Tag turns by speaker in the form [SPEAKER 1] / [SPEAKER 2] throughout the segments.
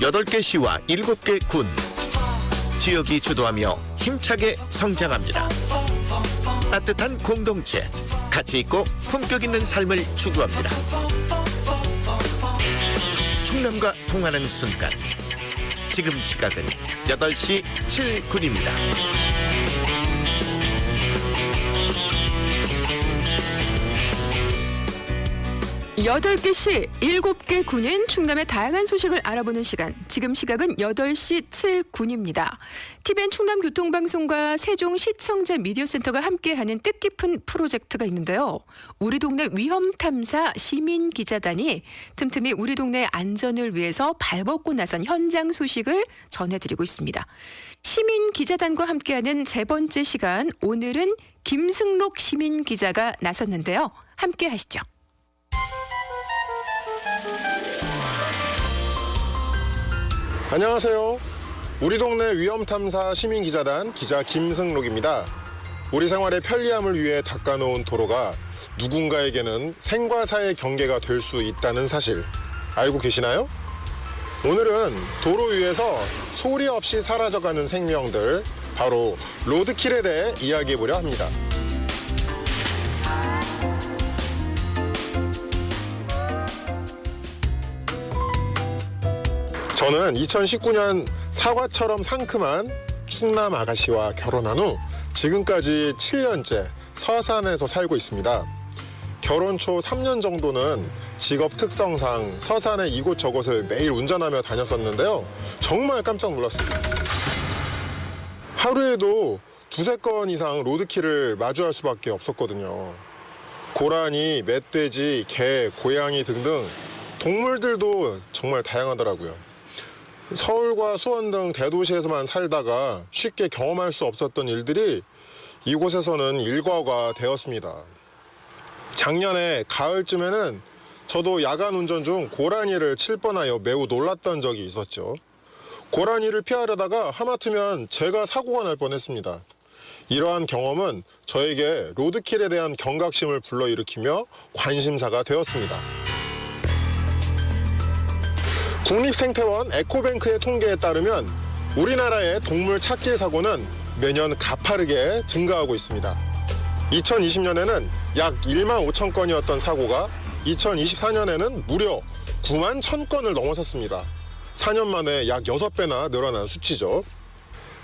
[SPEAKER 1] 8개 시와 7개 군. 지역이 주도하며 힘차게 성장합니다. 따뜻한 공동체, 가치 있고 품격 있는 삶을 추구합니다. 충남과 통하는 순간. 지금 시각은 8시 7분입니다.
[SPEAKER 2] 여덟 개시 일곱 개 군인 충남의 다양한 소식을 알아보는 시간. 지금 시각은 8시 7분입니다. TVN 충남 교통방송과 세종 시청자 미디어 센터가 함께하는 뜻깊은 프로젝트가 있는데요. 우리 동네 위험 탐사 시민 기자단이 틈틈이 우리 동네 안전을 위해서 발벗고 나선 현장 소식을 전해드리고 있습니다. 시민 기자단과 함께하는 세 번째 시간, 오늘은 김승록 시민 기자가 나섰는데요. 함께 하시죠.
[SPEAKER 3] 안녕하세요. 우리 동네 위험탐사 시민기자단 기자 김승록입니다. 우리 생활의 편리함을 위해 닦아놓은 도로가 누군가에게는 생과 사의 경계가 될 수 있다는 사실 알고 계시나요? 오늘은 도로 위에서 소리 없이 사라져가는 생명들 바로 로드킬에 대해 이야기해보려 합니다. 저는 2019년 사과처럼 상큼한 충남 아가씨와 결혼한 후 지금까지 7년째 서산에서 살고 있습니다. 결혼 초 3년 정도는 직업 특성상 서산의 이곳저곳을 매일 운전하며 다녔었는데요. 정말 깜짝 놀랐습니다. 하루에도 두세 건 이상 로드킬을 마주할 수밖에 없었거든요. 고라니, 멧돼지, 개, 고양이 등등 동물들도 정말 다양하더라고요. 서울과 수원 등 대도시에서만 살다가 쉽게 경험할 수 없었던 일들이 이곳에서는 일과가 되었습니다. 작년에 가을쯤에는 저도 야간 운전 중 고라니를 칠 뻔하여 매우 놀랐던 적이 있었죠. 고라니를 피하려다가 하마터면 제가 사고가 날 뻔했습니다. 이러한 경험은 저에게 로드킬에 대한 경각심을 불러일으키며 관심사가 되었습니다. 국립생태원 에코뱅크의 통계에 따르면 우리나라의 동물 찾길 사고는 매년 가파르게 증가하고 있습니다. 2020년에는 약 1만 5천 건이었던 사고가 2024년에는 무려 9만 1천 건을 넘어섰습니다. 4년 만에 약 6배나 늘어난 수치죠.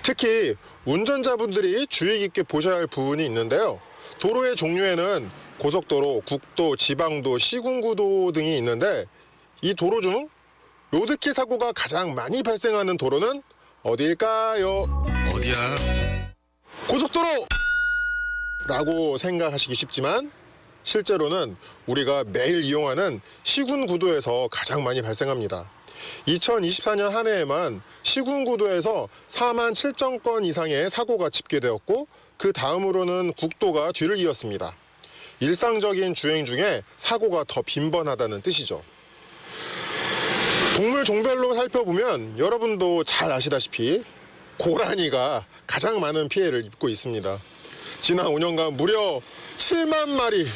[SPEAKER 3] 특히 운전자분들이 주의 깊게 보셔야 할 부분이 있는데요. 도로의 종류에는 고속도로, 국도, 지방도, 시군구도 등이 있는데 이 도로 중 로드킬 사고가 가장 많이 발생하는 도로는 어디일까요?
[SPEAKER 4] 어디야?
[SPEAKER 3] 고속도로! 라고 생각하시기 쉽지만 실제로는 우리가 매일 이용하는 시군 구도에서 가장 많이 발생합니다. 2024년 한 해에만 시군 구도에서 4만 7천 건 이상의 사고가 집계되었고 그 다음으로는 국도가 뒤를 이었습니다. 일상적인 주행 중에 사고가 더 빈번하다는 뜻이죠. 동물 종별로 살펴보면 여러분도 잘 아시다시피 고라니가 가장 많은 피해를 입고 있습니다. 지난 5년간 무려 7만 마리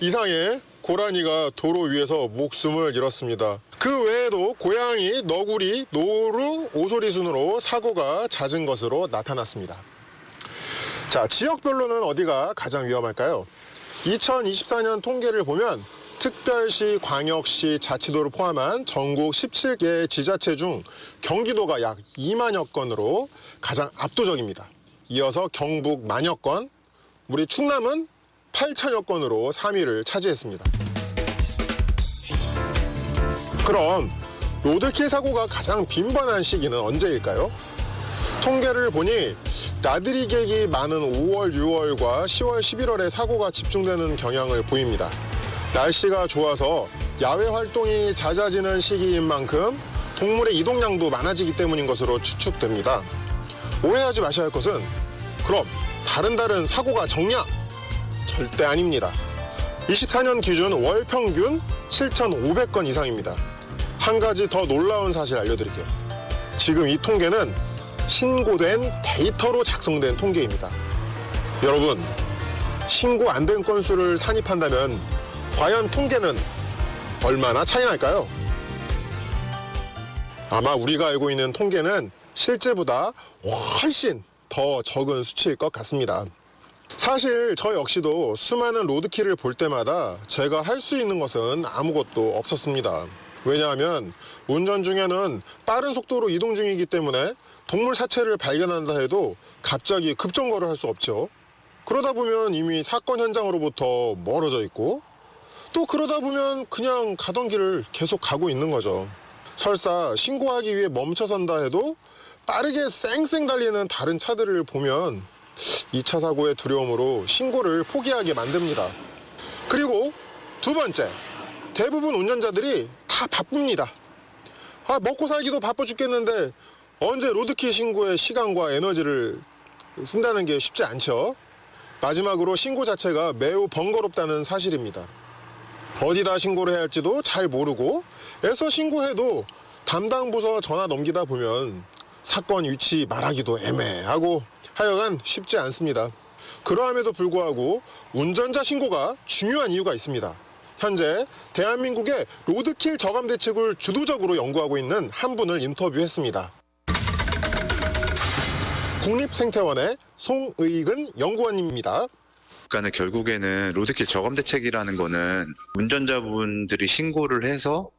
[SPEAKER 3] 이상의 고라니가 도로 위에서 목숨을 잃었습니다. 그 외에도 고양이, 너구리, 노루, 오소리 순으로 사고가 잦은 것으로 나타났습니다. 자, 지역별로는 어디가 가장 위험할까요? 2024년 통계를 보면 특별시, 광역시, 자치도를 포함한 전국 17개 지자체 중 경기도가 약 2만여 건으로 가장 압도적입니다. 이어서 경북 만여 건, 우리 충남은 8천여 건으로 3위를 차지했습니다. 그럼 로드킬 사고가 가장 빈번한 시기는 언제일까요? 통계를 보니 나들이 객이 많은 5월, 6월과 10월, 11월에 사고가 집중되는 경향을 보입니다. 날씨가 좋아서 야외 활동이 잦아지는 시기인 만큼 동물의 이동량도 많아지기 때문인 것으로 추측됩니다. 오해하지 마셔야 할 것은 그럼 다른 달은 사고가 적냐? 절대 아닙니다. 24년 기준 월 평균 7,500건 이상입니다. 한 가지 더 놀라운 사실 알려드릴게요. 지금 이 통계는 신고된 데이터로 작성된 통계입니다. 여러분, 신고 안 된 건수를 산입한다면 과연 통계는 얼마나 차이 날까요? 아마 우리가 알고 있는 통계는 실제보다 훨씬 더 적은 수치일 것 같습니다. 사실 저 역시도 수많은 로드킬을 볼 때마다 제가 할 수 있는 것은 아무것도 없었습니다. 왜냐하면 운전 중에는 빠른 속도로 이동 중이기 때문에 동물 사체를 발견한다 해도 갑자기 급정거를 할 수 없죠. 그러다 보면 이미 사건 현장으로부터 멀어져 있고 또 그러다 보면 그냥 가던 길을 계속 가고 있는 거죠. 설사 신고하기 위해 멈춰선다 해도 빠르게 쌩쌩 달리는 다른 차들을 보면 2차 사고의 두려움으로 신고를 포기하게 만듭니다. 그리고 두 번째, 대부분 운전자들이 다 바쁩니다. 아, 먹고 살기도 바빠 죽겠는데 언제 로드킬 신고에 시간과 에너지를 쓴다는 게 쉽지 않죠. 마지막으로 신고 자체가 매우 번거롭다는 사실입니다. 어디다 신고를 해야 할지도 잘 모르고 애써 신고해도 담당 부서 전화 넘기다 보면 사건 위치 말하기도 애매하고 하여간 쉽지 않습니다. 그러함에도 불구하고 운전자 신고가 중요한 이유가 있습니다. 현재 대한민국의 로드킬 저감 대책을 주도적으로 연구하고 있는 한 분을 인터뷰했습니다. 국립생태원의 송의근 연구원입니다.
[SPEAKER 4] 그러니까는 결국에는 로드킬 저감 대책이라는 거는 운전자분들이 신고를 해서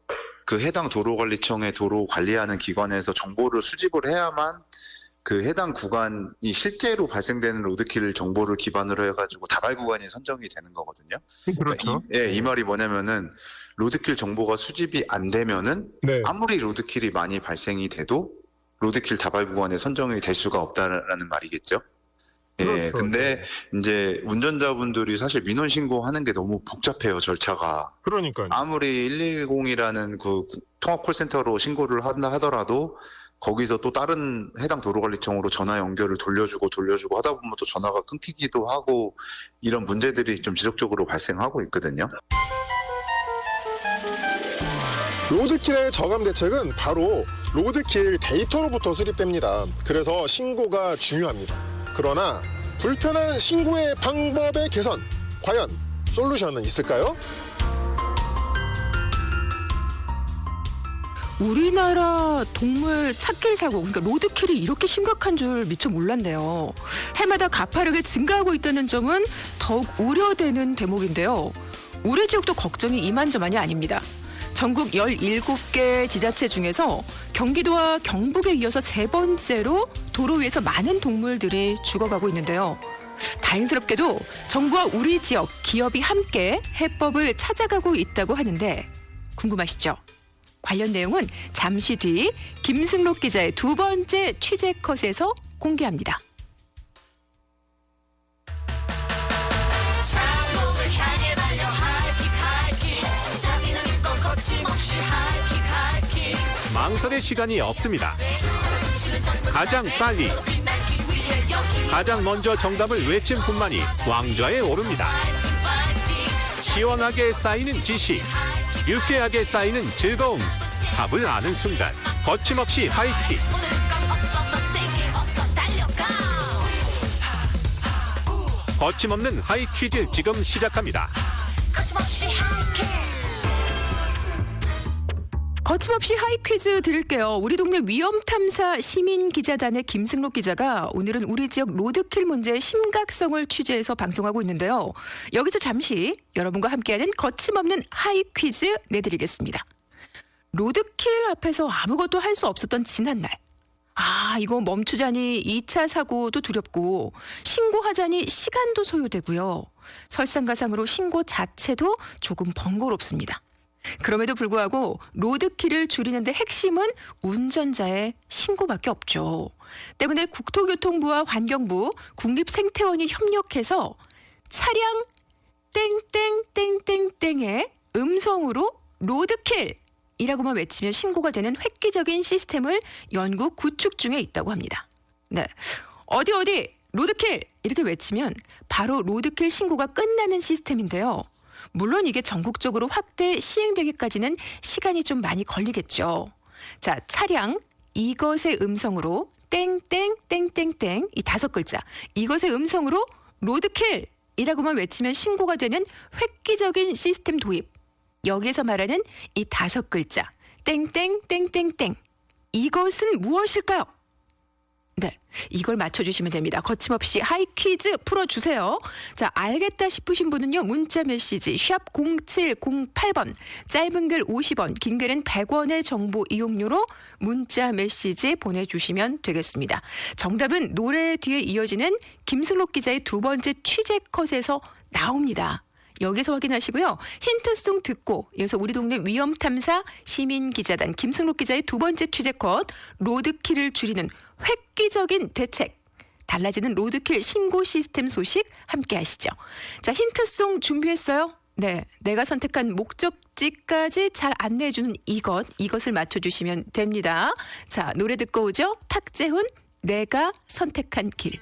[SPEAKER 4] 그 해당 도로관리청의 도로 관리하는 기관에서 정보를 수집을 해야만 그 해당 구간이 실제로 발생되는 로드킬 정보를 기반으로 해가지고 다발 구간이 선정이 되는 거거든요. 그러니까 이, 예, 이 말이 뭐냐면은 로드킬 정보가 수집이 안 되면은
[SPEAKER 3] 네.
[SPEAKER 4] 아무리 로드킬이 많이 발생이 돼도 로드킬 다발 구간에 선정이 될 수가 없다라는 말이겠죠. 예,
[SPEAKER 3] 그렇죠.
[SPEAKER 4] 근데 이제 운전자분들이 사실 민원 신고하는 게 너무 복잡해요, 절차가.
[SPEAKER 3] 그러니까요.
[SPEAKER 4] 아무리 110이라는 그 통합 콜센터로 신고를 한다 하더라도 거기서 또 다른 해당 도로관리청으로 전화 연결을 돌려주고 돌려주고 하다 보면 또 전화가 끊기기도 하고 이런 문제들이 좀 지속적으로 발생하고 있거든요.
[SPEAKER 3] 로드킬의 저감 대책은 바로 로드킬 데이터로부터 수립됩니다. 그래서 신고가 중요합니다. 그러나 불편한 신고의 방법의 개선, 과연 솔루션은 있을까요?
[SPEAKER 2] 우리나라 동물 찾길 사고, 그러니까 로드킬이 이렇게 심각한 줄 미처 몰랐네요. 해마다 가파르게 증가하고 있다는 점은 더욱 우려되는 대목인데요. 우리 지역도 걱정이 이만저만이 아닙니다. 전국 17개 지자체 중에서 경기도와 경북에 이어서 세 번째로 도로 위에서 많은 동물들이 죽어가고 있는데요. 다행스럽게도 정부와 우리 지역 기업이 함께 해법을 찾아가고 있다고 하는데 궁금하시죠? 관련 내용은 잠시 뒤 김승록 기자의 두 번째 취재 컷에서 공개합니다.
[SPEAKER 5] 망설일 시간이 없습니다. 가장 빨리, 가장 먼저 정답을 외친 분만이 왕좌에 오릅니다. 시원하게 쌓이는 지식, 유쾌하게 쌓이는 즐거움, 답을 아는 순간, 거침없이 하이킥. 거침없는 하이 퀴즈 지금 시작합니다.
[SPEAKER 6] 거침없이 하이
[SPEAKER 2] 거침없이 하이 퀴즈 드릴게요. 우리 동네 위험 탐사 시민 기자단의 김승록 기자가 오늘은 우리 지역 로드킬 문제의 심각성을 취재해서 방송하고 있는데요. 여기서 잠시 여러분과 함께하는 거침없는 하이 퀴즈 내드리겠습니다. 로드킬 앞에서 아무것도 할 수 없었던 지난날. 아, 이거 멈추자니 2차 사고도 두렵고 신고하자니 시간도 소요되고요. 설상가상으로 신고 자체도 조금 번거롭습니다. 그럼에도 불구하고 로드킬을 줄이는데 핵심은 운전자의 신고밖에 없죠. 때문에 국토교통부와 환경부, 국립생태원이 협력해서 차량 땡땡땡땡땡의 음성으로 로드킬 이라고만 외치면 신고가 되는 획기적인 시스템을 연구 구축 중에 있다고 합니다. 네. 어디 어디 로드킬 이렇게 외치면 바로 로드킬 신고가 끝나는 시스템인데요. 물론 이게 전국적으로 확대 시행되기까지는 시간이 좀 많이 걸리겠죠. 자, 차량 이것의 음성으로 땡땡땡땡땡 이 다섯 글자 이것의 음성으로 로드킬 이라고만 외치면 신고가 되는 획기적인 시스템 도입. 여기에서 말하는 이 다섯 글자 땡땡땡땡땡 이것은 무엇일까요? 네, 이걸 맞춰주시면 됩니다. 거침없이 하이 퀴즈 풀어주세요. 자, 알겠다 싶으신 분은요, 문자 메시지 샵 0708번, 짧은 글 50원, 긴 글은 100원의 정보 이용료로 문자 메시지 보내주시면 되겠습니다. 정답은 노래 뒤에 이어지는 김승록 기자의 두 번째 취재 컷에서 나옵니다. 여기서 확인하시고요. 힌트송 듣고 이어서 우리 동네 위험 탐사 시민 기자단 김승록 기자의 두 번째 취재 컷 로드킬을 줄이는 획기적인 대책 달라지는 로드킬 신고 시스템 소식 함께 하시죠. 자, 힌트송 준비했어요? 네. 내가 선택한 목적지까지 잘 안내해 주는 이것, 이것을 맞춰 주시면 됩니다. 자, 노래 듣고 오죠. 탁재훈 내가 선택한 길.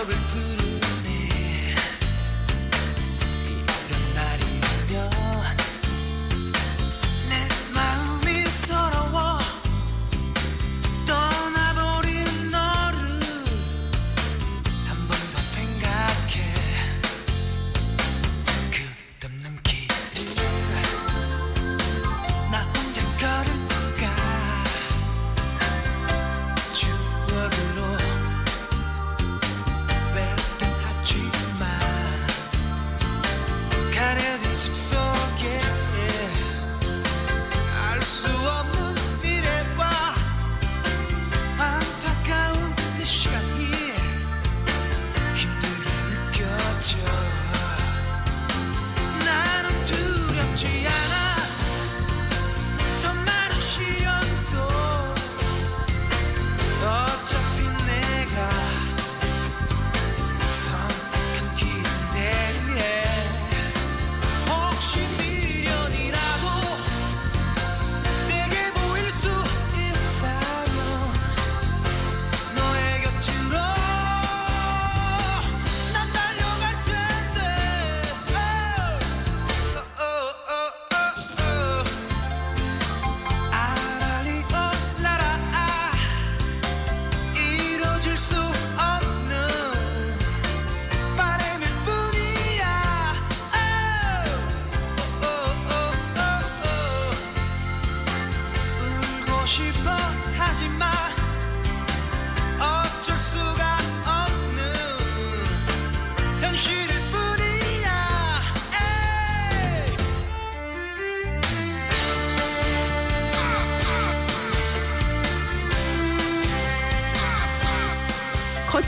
[SPEAKER 7] 기억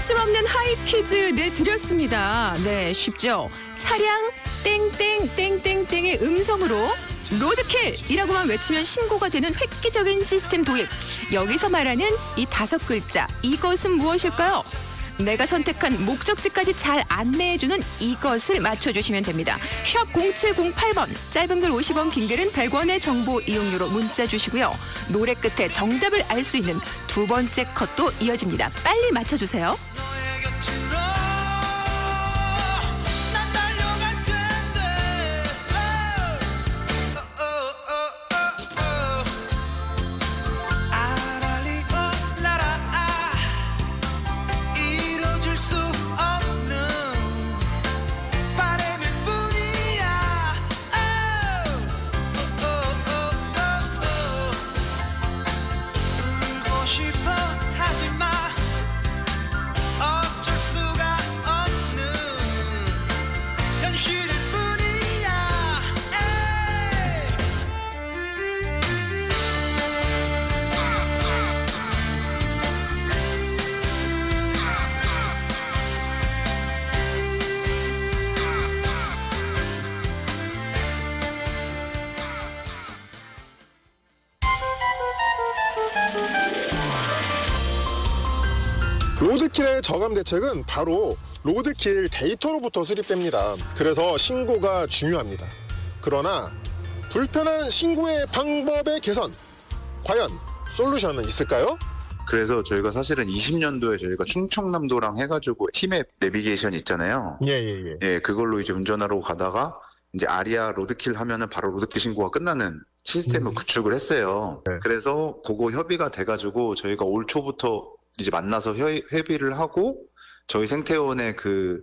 [SPEAKER 2] 거침없는 하이 퀴즈 내드렸습니다. 네, 쉽죠? 차량 땡땡땡땡땡의 음성으로 로드킬이라고만 외치면 신고가 되는 획기적인 시스템 도입. 여기서 말하는 이 다섯 글자, 이것은 무엇일까요? 내가 선택한 목적지까지 잘 안내해주는 이것을 맞춰주시면 됩니다. 샵 0708번, 짧은 글 50원, 긴 글은 100원의 정보 이용료로 문자 주시고요. 노래 끝에 정답을 알 수 있는 두 번째 컷도 이어집니다. 빨리 맞춰주세요.
[SPEAKER 3] 로드킬의 저감 대책은 바로 로드킬 데이터로부터 수립됩니다. 그래서 신고가 중요합니다. 그러나 불편한 신고의 방법의 개선, 과연 솔루션은 있을까요?
[SPEAKER 4] 그래서 저희가 사실은 20년도에 저희가 충청남도랑 해가지고 팀앱 내비게이션 있잖아요.
[SPEAKER 3] 예예예. 예,
[SPEAKER 4] 예, 그걸로 이제 운전하러 가다가 이제 아리아 로드킬 하면은 바로 로드킬 신고가 끝나는 시스템을 구축을 했어요.
[SPEAKER 3] 네.
[SPEAKER 4] 그래서 그거 협의가 돼가지고 저희가 올 초부터 이제 만나서 협- 협의를 하고 저희 생태원의 그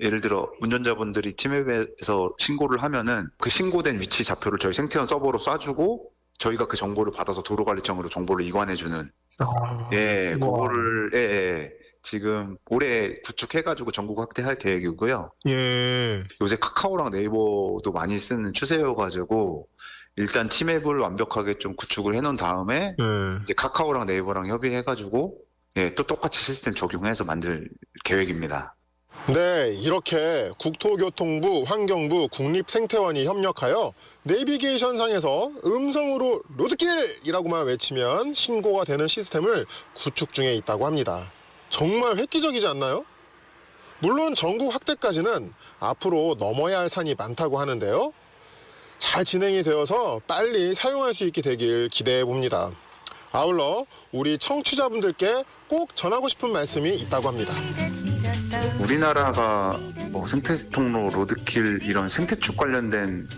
[SPEAKER 4] 예를 들어 운전자분들이 팀앱에서 신고를 하면은 그 신고된 위치 좌표를 저희 생태원 서버로 쏴주고 저희가 그 정보를 받아서 도로관리청으로 정보를 이관해주는
[SPEAKER 3] 아,
[SPEAKER 4] 예,
[SPEAKER 3] 우와.
[SPEAKER 4] 그거를 예, 예. 지금 올해 구축해가지고 전국 확대할 계획이고요.
[SPEAKER 3] 예.
[SPEAKER 4] 요새 카카오랑 네이버도 많이 쓰는 추세여가지고 일단 팀앱을 완벽하게 좀 구축을 해놓은 다음에
[SPEAKER 3] 예.
[SPEAKER 4] 이제 카카오랑 네이버랑 협의해가지고 예, 또 똑같이 시스템 적용해서 만들 계획입니다.
[SPEAKER 3] 네, 이렇게 국토교통부, 환경부, 국립생태원이 협력하여 내비게이션 상에서 음성으로 로드킬이라고만 외치면 신고가 되는 시스템을 구축 중에 있다고 합니다. 정말 획기적이지 않나요? 물론 전국 확대까지는 앞으로 넘어야 할 산이 많다고 하는데요. 잘 진행이 되어서 빨리 사용할 수 있게 되길 기대해 봅니다. 아울러 우리 청취자분들께 꼭 전하고 싶은 말씀이 있다고 합니다.
[SPEAKER 4] 우리나라가 뭐 생태 통로, 로드킬 이런 생태축 관련된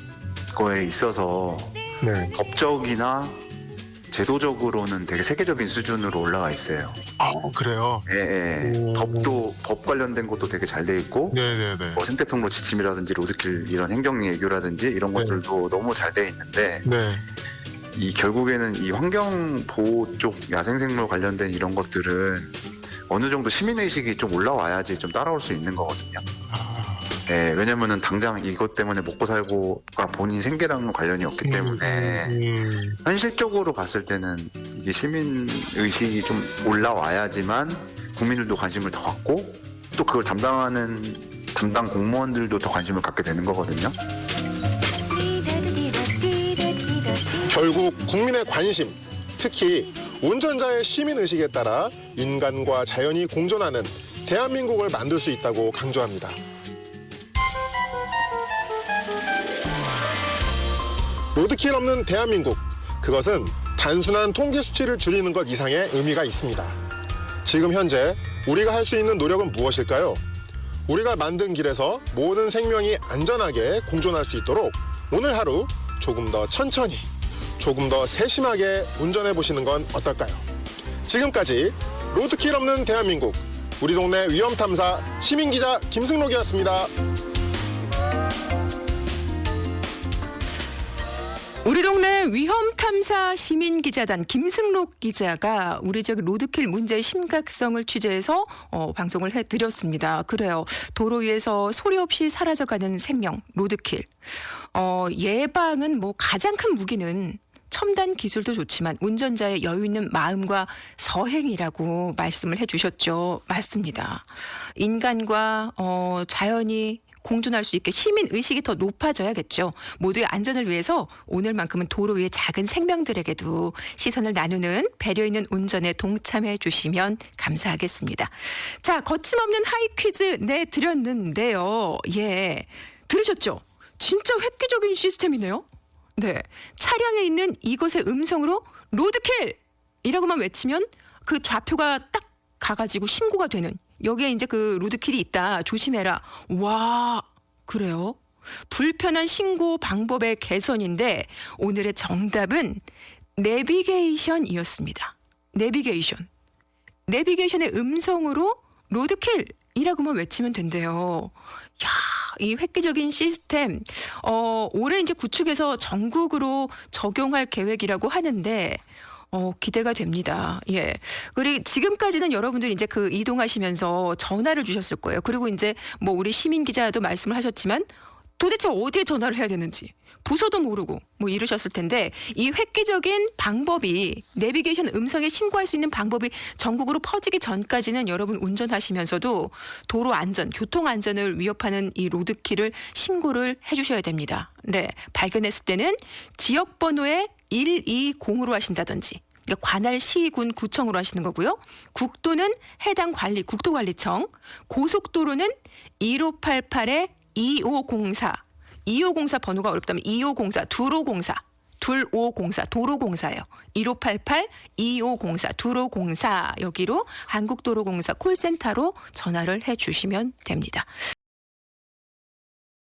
[SPEAKER 4] 거에 있어서
[SPEAKER 3] 네.
[SPEAKER 4] 법적이나 제도적으로는 되게 세계적인 수준으로 올라가 있어요.
[SPEAKER 3] 아, 그래요?
[SPEAKER 4] 예, 예.
[SPEAKER 3] 오.
[SPEAKER 4] 법도 법 관련된 것도 되게 잘 돼 있고
[SPEAKER 3] 네네네.
[SPEAKER 4] 뭐 생태통로 지침이라든지 로드킬 이런 행정 예규라든지 이런
[SPEAKER 3] 네.
[SPEAKER 4] 것들도 너무 잘 돼 있는데
[SPEAKER 3] 네.
[SPEAKER 4] 이 결국에는 이 환경 보호 쪽 야생생물 관련된 이런 것들은 어느 정도 시민 의식이 좀 올라와야지 좀 따라올 수 있는 거거든요. 예, 왜냐면은 당장 이것 때문에 먹고 살고가 본인 생계랑 관련이 없기 때문에
[SPEAKER 3] 음,
[SPEAKER 4] 현실적으로 봤을 때는 이게 시민 의식이 좀 올라와야지만 국민들도 관심을 더 갖고 또 그걸 담당하는 담당 공무원들도 더 관심을 갖게 되는 거거든요.
[SPEAKER 3] 결국 국민의 관심, 특히 운전자의 시민 의식에 따라 인간과 자연이 공존하는 대한민국을 만들 수 있다고 강조합니다. 로드킬 없는 대한민국. 그것은 단순한 통계 수치를 줄이는 것 이상의 의미가 있습니다. 지금 현재 우리가 할 수 있는 노력은 무엇일까요? 우리가 만든 길에서 모든 생명이 안전하게 공존할 수 있도록 오늘 하루 조금 더 천천히, 조금 더 세심하게 운전해 보시는 건 어떨까요? 지금까지 로드킬 없는 대한민국 우리 동네 위험 탐사 시민 기자 김승록이었습니다.
[SPEAKER 2] 우리 동네 위험 탐사 시민 기자단 김승록 기자가 우리 지역 로드킬 문제의 심각성을 취재해서 어, 방송을 해 드렸습니다. 그래요. 도로 위에서 소리 없이 사라져가는 생명 로드킬. 어, 예방은 뭐 가장 큰 무기는 첨단 기술도 좋지만 운전자의 여유 있는 마음과 서행이라고 말씀을 해주셨죠. 맞습니다. 인간과 어, 자연이 공존할 수 있게 시민 의식이 더 높아져야겠죠. 모두의 안전을 위해서 오늘만큼은 도로 위의 작은 생명들에게도 시선을 나누는 배려 있는 운전에 동참해 주시면 감사하겠습니다. 자, 거침없는 하이 퀴즈 내 드렸는데요. 예. 들으셨죠? 진짜 획기적인 시스템이네요. 네. 차량에 있는 이것의 음성으로 로드킬! 이라고만 외치면 그 좌표가 딱 가가지고 신고가 되는 여기에 이제 그 로드킬이 있다. 조심해라. 와, 그래요? 불편한 신고 방법의 개선인데 오늘의 정답은 내비게이션이었습니다. 내비게이션. 내비게이션의 음성으로 로드킬이라고만 외치면 된대요. 야, 이 획기적인 시스템, 어, 올해 이제 구축해서 전국으로 적용할 계획이라고 하는데, 어, 기대가 됩니다. 예. 그리고 지금까지는 여러분들이 이제 그 이동하시면서 전화를 주셨을 거예요. 그리고 이제 뭐 우리 시민 기자도 말씀을 하셨지만 도대체 어디에 전화를 해야 되는지 부서도 모르고 뭐 이러셨을 텐데 이 획기적인 방법이 내비게이션 음성에 신고할 수 있는 방법이 전국으로 퍼지기 전까지는 여러분 운전하시면서도 도로 안전, 교통 안전을 위협하는 이 로드킬을 신고를 해 주셔야 됩니다. 네, 발견했을 때는 지역 번호에 120으로 하신다든지 그러니까 관할 시군 구청으로 하시는 거고요. 국도는 해당 관리 국토관리청, 고속도로는 1588에 2504 2504 번호가 어렵다면 2504 두로공사 2504 도로공사요. 1588 2504 도로공사 여기로 한국도로공사 콜센터로 전화를 해 주시면 됩니다.